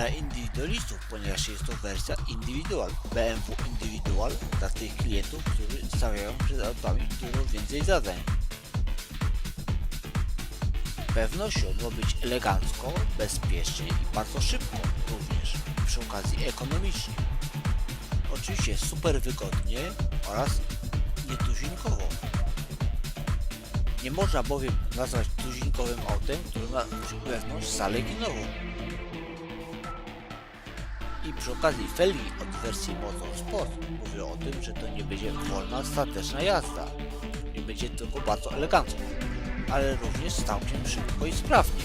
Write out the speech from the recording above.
dla indywidualistów, ponieważ jest to wersja indywidual. BMW Individual dla tych klientów, którzy stawiają przed autami dużo więcej zadań. Pewnością ma być elegancko, bezpiecznie i bardzo szybko również, przy okazji ekonomicznie. Oczywiście super wygodnie oraz nietuzinkowo. Nie można bowiem nazwać tuzinkowym autem, który ma wewnątrz salę kinową. I przy okazji felgi od wersji Motorsport mówią o tym, że to nie będzie wolna, stateczna jazda. Nie będzie tylko bardzo elegancko, ale również całkiem szybko i sprawnie.